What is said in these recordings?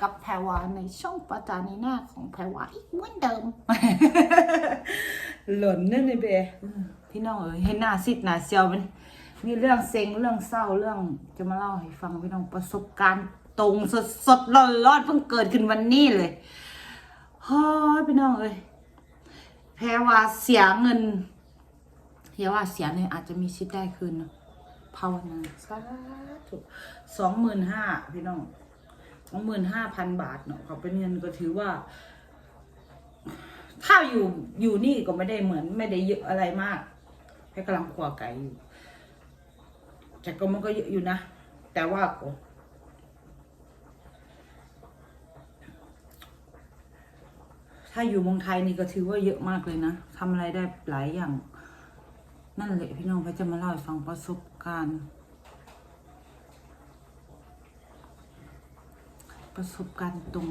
กับแพรวาในช่องประจานีหน้าของแพรวาอีกเหมือนเดิม หล่นนั่นเลยเบพี่น้องเอ๋ยเห็นหน้าซิดหน้าเซียวมันมีเรื่องเซ็งเรื่องเศร้าเรื่องจะมาเล่าให้ฟังพี่น้องประสบการณ์ตรงสดสดร้อนร้อนๆเพิ่งเกิดขึ้นวันนี้เลยเฮ้ยพี่น้องเอ้ยแพรวาเสียเงินเฮียว่าเสียเนี่ยอาจจะมีชิดได้คืนเนอะภาวนาสาธุสองหมื่นห้าพี่น้องส องหมื่นห้าพันบาทเนาะเขาเป็นเงินก็ถือว่า ถ้าอยู่อยู่นี่ก็ไม่ได้เหมือน ไม่ได้เยอะอะไรมากแค่กำลังขวาไก่อยู่แต่ก็มันก็เยอะอยู่นะ แต่ว่าก็ถ้าอยู่เมืองไทยนี่ก็ถือว่าเยอะมากเลยนะทำอะไรได้หลายอย่าง นั่นแหละพี่น้องแพทย์จะมาเล่าให้ฟังประสบการณ์ ประสบการณ์ตรง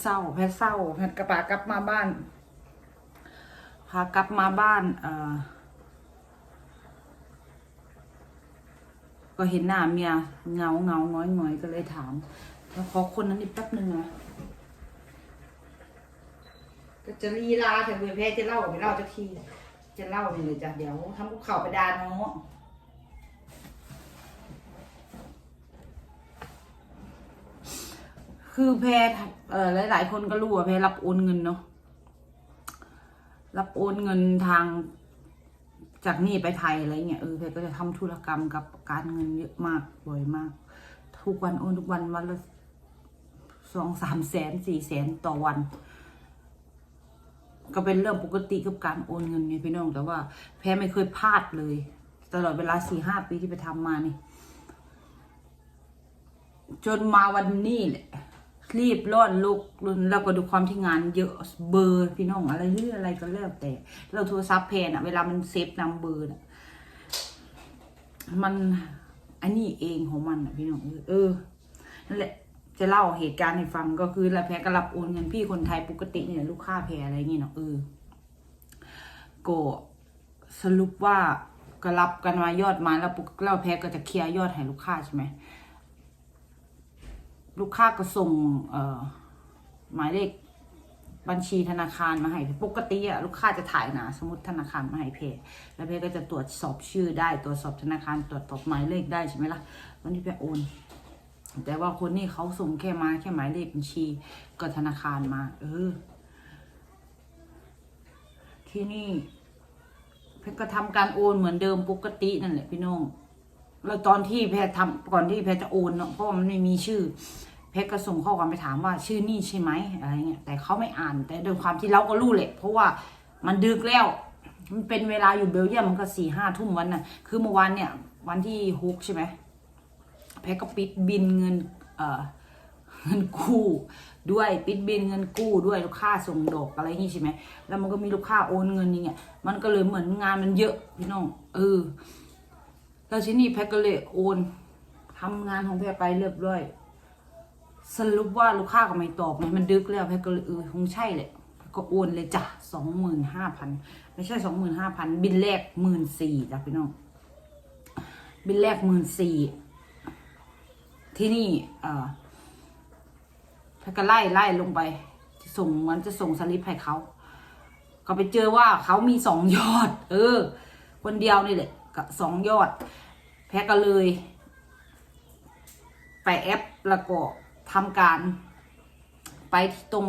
เศร้าแพทย์เศร้าแพทย์กระปากลับมาบ้านพากลับมาบ้านเออก็เห็นหน้าเมียเงาเงาง้อยง้อยก็เลยถามแล้วขอคนนั้นอีกแป๊บหนึ่งนะก็จะลีลาแต่เพื่อแพทย์จะเล่าไม่เล่าจะที จะเล่านี่เลยจ้ะเดี๋ยวทำภูเข่าไปดานเนาะ คือแพรเอ่อหลาย ๆ คนก็รู้ว่าแพรรับโอนเงินเนาะรับโอนเงินทางจากนี่ไปไทยอะไรเงี้ยเออแพรก็จะทำธุรกรรมกับการเงินเยอะมากบ่อยมาก ทุกวันโอนทุกวันวันละสองสามแสนสี่แสนต่อวัน ก็เป็นเรื่องปกติกับการโอนเงินเนี่ยพี่น้องแต่ว่า แพ้ไม่เคยพลาดเลย ตลอดเวลาสี่ห้าปีที่ไปทำมานี่ จนมาวันนี้แหละ รีบร้อนลุกรุนแล้วก็ดูความที่งานเยอะเบอร์พี่น้องอะไรเรื่องอะไรก็แล้วแต่ เราโทรศัพท์แพนอะเวลามันเซฟนำเบอร์น่ะมันอันนี้เองของมันอะพี่น้องเออนั่นแหละจะเล่าเหตุการณ์ให้ฟังก็คือละแพรก็รับโอนเงินพี่คนไทยปกติเนี่ยลูกค้าแพรอะไรเงี้ยเนาะเออก็สรุปว่าก็รับกันมายอดมาแล้วปุ๊กแล้วแพรก็จะเคลียร์ยอดให้ลูกค้าใช่ไหม ลูกค้าก็ส่งหมายเลขบัญชีธนาคารมาให้ปกติอะลูกค้าจะถ่ายหนาสมมติธนาคารมาให้เพจแล้วเพจก็จะตรวจสอบชื่อได้ตรวจสอบธนาคารตรวจสอบหมายเลขได้ใช่ไหมล่ะวันนี้ไปโอน แต่ว่าคนนี้เขาส่งแค่มาแค่หมายเลขบัญชีกับธนาคารมา เออ ที่นี่เพชรก็ทำการโอนเหมือนเดิมปกตินั่นแหละพี่น้อง แล้วตอนที่แพทย์ทำก่อนที่แพทย์จะโอนเนาะเพราะว่ามันไม่มีชื่อ แพทย์ก็ส่งข้อความไปถามว่าชื่อนี่ใช่ไหมอะไรเงี้ยแต่เขาไม่อ่าน แต่โดยความที่เราก็รู้แหละเพราะว่ามันดึกแล้ว มันเป็นเวลาอยู่เบลเยียมมันก็สี่ห้าทุ่มวันน่ะคือเมื่อวานเนี่ย วันที่หกใช่ไหมแพ็กก็ปิดบินเงินเอ่อเงินกู้ด้วยปิดบินเงินกู้ด้วยลูกค้าส่งดอกอะไรอย่างงี้ใช่ไหมแล้วมันก็มีลูกค้าโอนเงินอย่างเงี้ยมันก็เลยเหมือนงานมันเยอะพี่น้องเออ แล้วทีนี้แพ็กก็เลยโอนทำงานของแพ็ไปเรียบร้อย สรุปว่าลูกค้าก็ไม่ตอบไงมันดึกแล้วแพ็กก็เลยเออคงใช่แหละก็โอนเลยจ้ะสองหมื่นห้าพันไม่ใช่สองหมื่นห้าพันบินแรกหมื่นสี่จ้ะพี่น้อง บินแรกหมื่นสี่ที่นี่เออแพทย์ก็ไล่ไล่ลงไป ส่งมือนจะส่งสลิปให้เขาก็ไปเจอว่าเขามีสองยอด เออ คนเดียวนี่แหละ กับสองยอด แพทย์ก็เลย ไปแอปแล้วก็ทำการ ไปตรง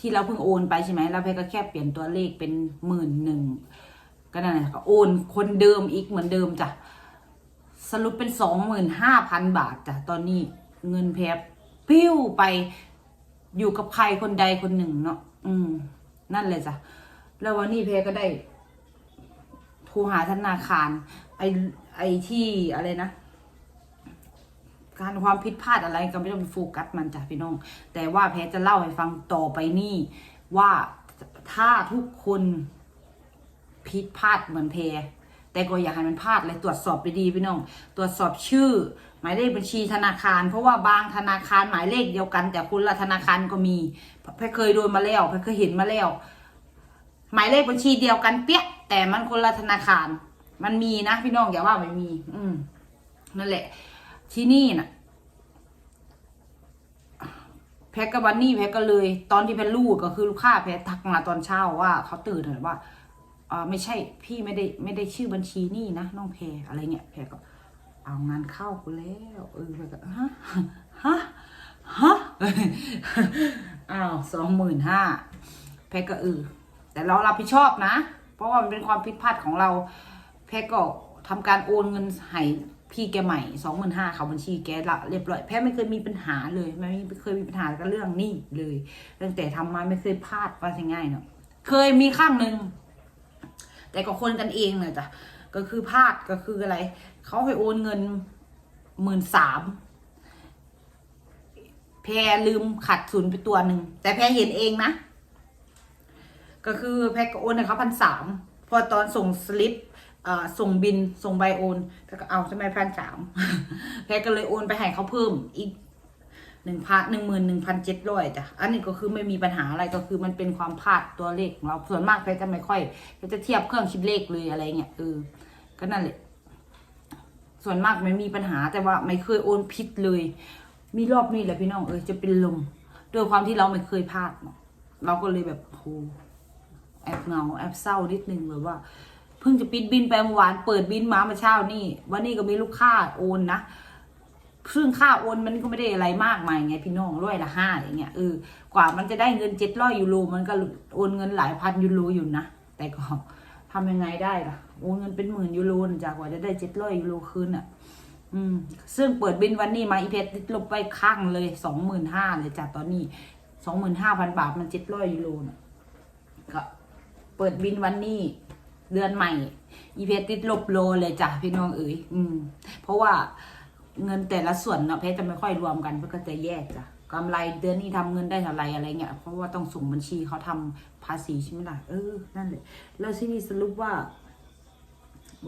ที่เราเพิ่งโอนไปใช่ไหมแล้วแพทย์ก็แค่เปลี่ยนตัวเลขเป็นหมื่นหนึ่งก็นั่นแหละก็โอนคนเดิมอีกเหมือนเดิมจ้ะสรุปเป็นสองหมื่นห้าพันบาทจ้ะตอนนี้เงินแพรปิ้วไปอยู่กับใครคนใดคนหนึ่งเนาะอืม นั่นเลยจ้ะแล้ววันนี้แพก็ได้ โทรหาธนาคาร ไอไอที่อะไรนะ การความผิดพลาดอะไรก็ไม่ต้องไปโฟกัสมันจ้ะพี่น้อง แต่ว่าแพรจะเล่าให้ฟังต่อไปนี่ว่าถ้าทุกคนผิดพลาดเหมือนแพแต่ก็อย่าให้มันพลาดเลยตรวจสอบไปดีพี่น้อง ตรวจสอบชื่อ หมายเลขบัญชีธนาคาร เพราะว่าบางธนาคารหมายเลขเดียวกัน แต่คนละธนาคารก็มีเพเคยโดนมาแล้วเพเคยเห็นมาแล้ว หมายเลขบัญชีเดียวกันเปี้ย แต่มันคนละธนาคาร มันมีนะพี่น้องอย่าว่าไม่มี อืมนั่นแหละ ที่นี่น่ะ แพ็กกับวันนี้แพ็กก็เลย ตอนที่แพ็ลูกก็คือลูกค้าแพ็ทักมาตอนเช้าว่าเขาตื่นเลยว่าอ่าไม่ใช่พี่ไม่ได้ไม่ได้ชื่อบัญชีนี่นะน้องแพรอะไรเงี้ยแพรก็เอางานเข้ากูแล้วเออแพรก็ฮะฮะฮะอ้าวสองหมื่นห้าแพรก็เออ แต่เรารับผิดชอบนะ เพราะว่ามันเป็นความผิดพลาดของเรา แพรก็ทำการโอนเงินให้พี่แกใหม่สองหมื่นห้าเขาบัญชีแกละเรียบร้อยแพรไม่เคยมีปัญหาเลยไม่เคยมีปัญหากับเรื่องนี้เลยตั้งแต่ทำมาไม่เคยพลาดว่าง่ายเนาะเคยมีข้างหนึ่งแต่ก็คนกันเองเลยจ้ะก็คือพลาดก็คืออะไรเขาให้โอนเงินหมื่นสามแพรลืมขัดศูนย์ไปตัวหนึ่งแต่แพรเห็นเองนะ ก็คือแพ็กก็โอนให้เขาพันสามพอตอนส่งสลิปส่งบินส่งใบโอนแพ็กก็เอาใช่ไหมพันสามแพ็กก็เลยโอนไปให้เขาเพิ่มอีกหนึ่งพันหนึ่งหมื่นหนึ่งพันเจ็ดร้อยจ้ะ อันนี้ก็คือไม่มีปัญหาอะไรก็คือมันเป็นความพลาดตัวเลขของเราส่วนมากแพ็กจะไม่ค่อยแพ็กจะเทียบเครื่องคิดเลขเลยอะไรเงี้ยเออก็นั่นแหละส่วนมากไม่มีปัญหาแต่ว่าไม่เคยโอนผิดเลย มีรอบนี้แหละพี่น้องเออจะเป็นลมด้วยความที่เราไม่เคยพลาดเนาะเราก็เลยแบบโห แอบเหงาแอบเศร้านิดนึงแบบว่าเพิ่งจะปิดบินไปเมื่อวานเปิดบินมาเมื่อเช้านี่วันนี้ก็มีลูกค้าโอนนะซึ่งค่าโอนมันก็ไม่ได้อะไรมากมายไงพี่น้องร้อยละห้าอย่างเงี้ยเออกว่ามันจะได้เงินเจ็ดร้อยยูโรมันก็โอนเงินหลายพันยูโรอยู่นะแต่ก็ทำยังไงได้ล่ะโอนเงินเป็นหมื่นยูโรจากกว่าจะได้เจ็ดร้อยยูโรคืนอะ อืม ซึ่งเปิดบินวันนี้มาอีเพชรติดลบไปข้างเลยสองหมื่นห้าเลยจากตอนนี้สองหมื่นห้าพันบาทมันเจ็ดร้อยยูโรน่ะก็ เปิดบินวันนี้ เดือนใหม่ อีเพชรติดลบโลเลยจ้ะพี่น้องเอ๋ยอืม เพราะว่าเงินแต่ละส่วนเนาะเพชรจะไม่ค่อยรวมกันเพราะก็จะแยกจ้ะกำไรเดือนนี้ทำเงินได้เท่าไรอะไรเงี้ยเพราะว่าต้องส่งบัญชีเขาทำภาษีใช่ไหมล่ะเออนั่นแหละแล้วที่นี่สรุปว่า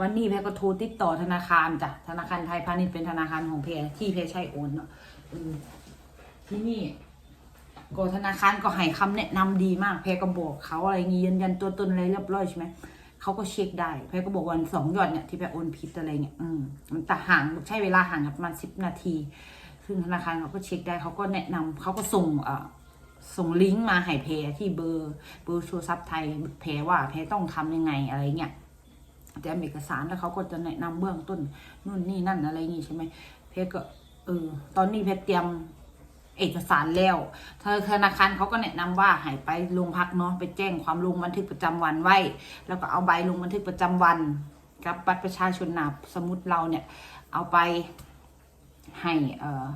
วันนี้แพรก็โทรติดต่อธนาคารจ้ะธนาคารไทยพาณิชย์เป็นธนาคารของแพรที่แพรใช้โอนเนาะออที่นี่ ก็ธนาคารก็ให้คำแนะนำดีมาก แพรก็บอกเขาอะไรงี้ยืนยันตัวตนอะไรเรียบร้อยใช่ไหมเขาก็เช็คได้ แพรก็บอกวันสองยอดเนี่ยที่แพรโอนผิดอะไรเงี้ย อืมมันแต่ห่างใช้เวลาห่างกันประมาณสิบนาที ซึ่งธนาคารเขาก็เช็คได้เขาก็แนะนำเขาก็ส่งเอ่อส่งลิงก์มาให้แพรที่เบอร์เบอร์โทรศัพท์ไทยแพรว่าแพรต้องทำยังไงอะไรเงี้ยเตรียมเอกสารแล้วเขาก็จะแนะนำเบื้องต้นนู่นนี่นั่นอะไรอย่างงี้ใช่ไหมเพชรก็เออตอนนี้เพชรเตรียม เอกสารแล้วธนาคารเขาก็แนะนำว่าให้ไปโรงพักเนาะไปแจ้งความลงบันทึกประจำวันไว้ แล้วก็เอาใบลงบันทึกประจำวัน กับบัตรประชาชนหนาสมุดเราเนี่ย เอาไปให้เอ่อ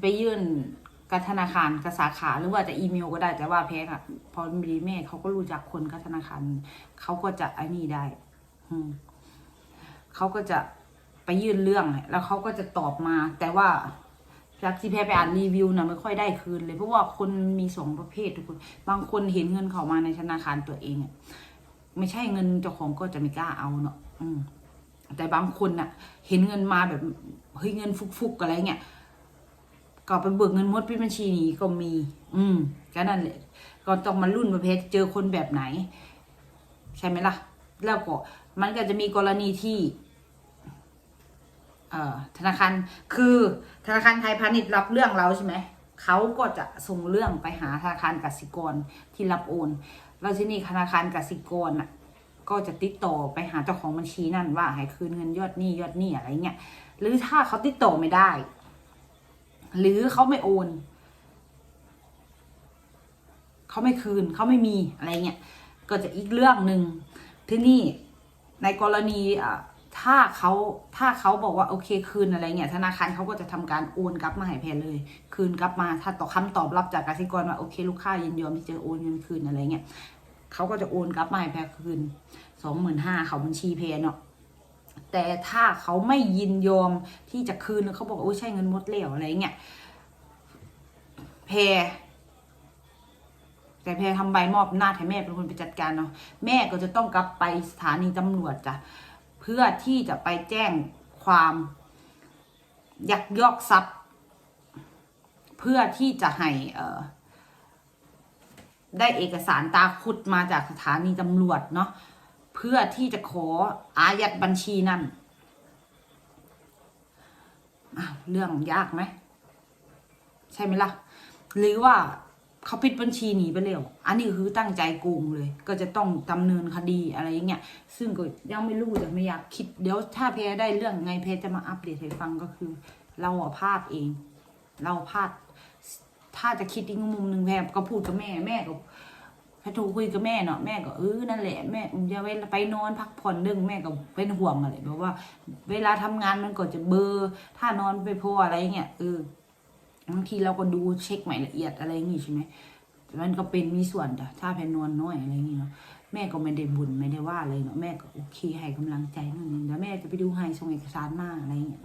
ไปยื่นกับธนาคารกับสาขาหรือว่าจะอีเมลก็ได้แต่ว่าแพ้อะพอมีแม่เขาก็รู้จักคนกับธนาคารเขาก็จะไอ้นี่ได้เขาก็จะไปยื่นเรื่องแล้วเขาก็จะตอบมา แต่ว่า จากที่แพ้ไปอ่านรีวิวนะไม่ค่อยได้คืนเลย เพราะว่าคนมีสองประเภททุกคน บางคนเห็นเงินเขามาในธนาคารตัวเองอะไม่ใช่เงินเจ้าของก็จะไม่กล้าเอาเนาะอืมแต่บางคนน่ะ เห็นเงินมาแบบเฮ้ยเงินฟุกๆอะไรเงี้ยก็ไปเบิกเงินมดพี่บัญชีนี้ก็มี อืมก็นั่นแหละก็ต้องมารุ่นประเภทเจอคนแบบไหน ใช่ไหมล่ะ แล้วก็มันก็จะมีกรณีที่ ธนาคารคือธนาคารไทยพาณิชย์รับเรื่องเราใช่ไหมเขาก็จะส่งเรื่องไปหาธนาคารกสิกรที่รับโอนแล้วที่นี่ธนาคารกสิกรน่ะก็จะติดต่อไปหาเจ้าของบัญชีนั่นว่าให้คืนเงินยอดหนี้ยอดหนี้อะไรเงี้ยหรือถ้าเขาติดต่อไม่ได้ หรือเขาไม่โอนเขาไม่คืนเขาไม่มีอะไรเงี้ยก็จะอีกเรื่องหนึ่งที่นี่ในกรณีอะ ถ้าเขาถ้าเขาบอกว่าโอเคคืนอะไรเงี้ยธนาคารเขาก็จะทำการโอนกลับมาให้แพรเลย คืนกลับมาถ้าต่อคำตอบรับจากกสิกรว่าโอเคลูกค้ายินยอมที่จะโอนเงินคืนอะไรเงี้ยเขาก็จะโอนกลับมาให้แพรคืนสองหมื่นห้าเขาบัญชีแพรเนาะแต่ถ้าเขาไม่ยินยอมที่จะคืนเขาบอกว่าโอ้ใช่เงินหมดแล้วอะไรเงี้ยแพรแต่แพรทำใบมอบหน้าให้แม่เป็นคนไปจัดการเนาะแม่ก็จะต้องกลับไปสถานีตำรวจจ้ะ พื่อที่จะไปแจ้งความยักยอกทรัพย์ เพื่อที่จะให้เออได้เอกสารตาคุดมาจากสถานีตำรวจเนาะเพื่อที่จะขออายัดบัญชีนั่นเรื่องยากไหม ใช่ไหมล่ะ หรือว่า เขาปิดบัญชีหนีไปแล้วอันนี้คือตั้งใจโกงเลย ก็จะต้องดำเนินคดีอะไรอย่างเงี้ย ซึ่งก็ยังไม่รู้แต่ไม่อยากคิด เดี๋ยวถ้าเพได้เรื่องไงเพจะมาอัปเดตให้ฟังก็คือ เราอะพลาดเอง เราพลาด ถ้าจะคิดอีกมุมหนึ่งแพรก็พูดกับแม่แม่ก็พรโทรคุยกับแม่เนาะแม่ก็เออนั่นแหละแม่อย่าเวลาไปนอนพักผ่อนเรื่งแม่ก็เป็นห่วงอะไรแบบว่า เวลาทำงานมันก็จะเบอร์ถ้านอนไปพออะไรเงี้ยเออ บางทีเราก็ดูเช็คใหม่ละเอียดอะไรอย่างงี้ใช่ไหมแต่มันก็เป็นมีส่วนจ้ะถ้าแพรนอนน้อยอะไรอย่างงี้เนาะแม่ก็ไม่ได้บุญไม่ได้ว่าเลยเนาะแม่ก็โอเคให้กำลังใจนั่นนี่แล้วแม่จะไปดูให้ส่งเอกสารมาอะไรเงี้ย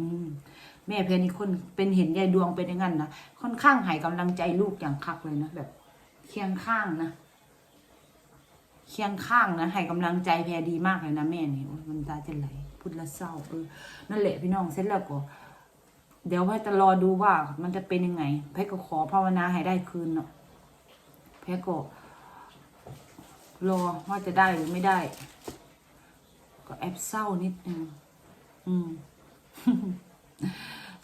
แม่เพนนี่คนเป็นเห็นยายดวงเป็นอย่างนั้นนะค่อนข้างให้กำลังใจลูกอย่างคักเลยนะแบบ เคียงข้างนะเคียงข้างนะให้กำลังใจแพรดีมากเลยนะแม่นี่มันตาจะไหลพูดและเศร้าเออนั่นแหละพี่น้องเสร็จแล้วก็ เดี๋ยวแพรจะรอดูว่ามันจะเป็นยังไง แพรก็ขอภาวนาให้ได้คืนเนาะแพรก็รอว่าจะได้หรือไม่ได้ ก็แอบเศร้านิดนึงอืม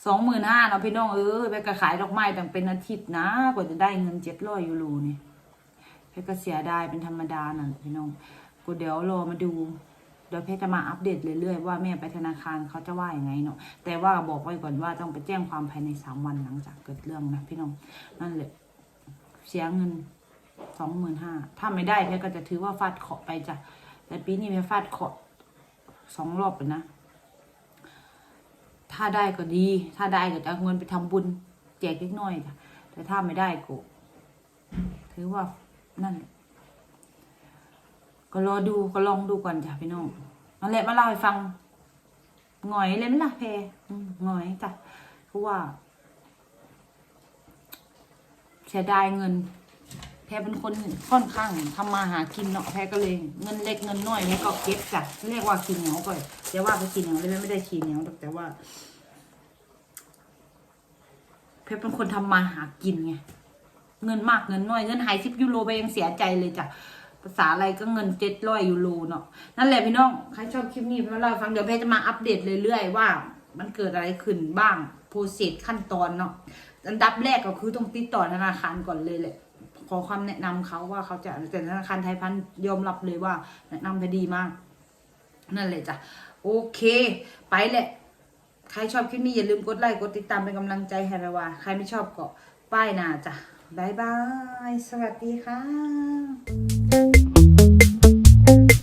สองหมื่นห้าเนาะพี่น้องเออไปกระขายดอกไม้ตั้งเป็นอาทิตย์นะ กว่าจะได้เงินเจ็ดร้อยยูโรเนี่ยเพชรก็เสียดายเป็นธรรมดาน่ะพี่น้องกูเดี๋ยวรอมาดู เดี๋ยวเพชรจะมาอัปเดตเรื่อยๆว่าแม่ไปธนาคารเขาจะว่าอย่างไงเนาะแต่ว่าบอกไว้ก่อนว่าต้องไปแจ้งความภายในสามวันหลังจากเกิดเรื่องนะพี่น้องนั่นแหละเสียเงินสองหมื่นห้าถ้าไม่ได้เพชรก็จะถือว่าฟาดเคาะไปจ้ะแต่ปีนี้เพชรฟาดเคาะสองรอบเลยนะถ้าได้ก็ดี ถ้าได้ก็จะเอาเงินไปทำบุญแจกเล็กน้อยจ้ะแต่ถ้าไม่ได้ก็ถือว่านั่นแหละ ก็รอดูก็ลองดูก่อนจ้ะพี่น้องนั่นแหละมาเล่าให้ฟังหงอยเลยไหมล่ะเพอืมหงอยจ้ะเพราะว่าเสียดายเงิน แพรเป็นคนค่อนข้างทำมาหากินเนาะแพรก็เลยเงินเล็กเงินน้อยแพรก็เก็บจ้ะเรียกว่ากินเหนียวก็จะว่าไปกินเหนียวเลยไม่ได้กินเหนียวแต่ว่าเพรเป็นคนทำมาหากินไงเงินมากเงินน้อยเงินหายสิบยูโรไปยังเสียใจเลยจ้ะ ภาษาอะไรก็เงินเจ็ดร้อยยูโรเนาะนั่นแหละพี่น้องใครชอบคลิปนี้มาเล่าฟังเดี๋ยวเพรจะมาอัปเดตเรื่อยๆว่า มันเกิดอะไรขึ้นบ้างโปรเซสขั้นตอนเนาะอันดับแรกก็คือต้องติดต่อธนาคารก่อนเลยแหละขอความแนะนำเขาว่าเขาจะแต่ธนาคารไทยพันธ์ยอมรับเลยว่า แนะนำไปดีมาก นั่นเลยจ้ะโอเค ไปแหละ ใครชอบคลิปนี้อย่าลืมกดไลค์กดติดตามเป็นกำลังใจให้ระว่าใครไม่ชอบก็ป้ายหน้าจ้ะบายบาย สวัสดีค่ะ thank you